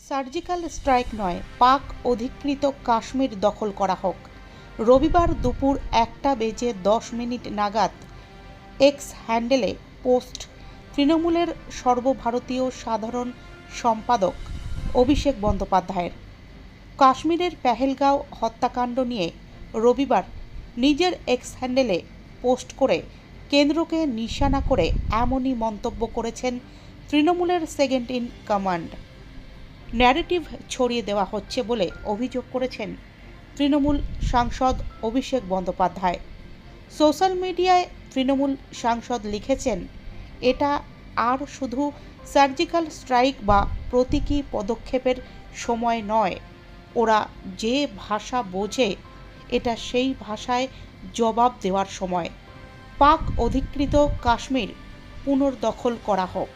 Surgical strike নয়, পাক অধিকৃত কাশ্মীর দখল করা হোক। রবিবার দুপুর একটা বেজে দশ মিনিট নাগাদ এক্স হ্যান্ডেলে পোস্ট। তৃণমূলের সর্বভারতীয় সাধারণ সম্পাদক অভিষেক বন্দ্যোপাধ্যায়ের। কাশ্মীরের পেহেলগাঁও হত্যাকাণ্ড নিয়ে রবিবার নিজের এক্স হ্যান্ডেলে পোস্ট করে কেন্দ্রকে নিশানা করে এমনই মন্তব্য করেছেন তৃণমূলের সেকেন্ড ইন কমান্ড। ন্যারেটিভ ছড়িয়ে দেওয়া হচ্ছে বলে অভিযোগ করেছেন তৃণমূল সাংসদ অভিষেক বন্দ্যোপাধ্যায়। সোশ্যাল মিডিয়ায় তৃণমূল সাংসদ লিখেছেন, এটা আর শুধু সার্জিক্যাল স্ট্রাইক বা প্রতীকী পদক্ষেপের সময় নয়। ওরা যে ভাষা বোঝে, এটা সেই ভাষায় জবাব দেওয়ার সময়। পাক অধিকৃত কাশ্মীর পুনর্দখল করা হোক।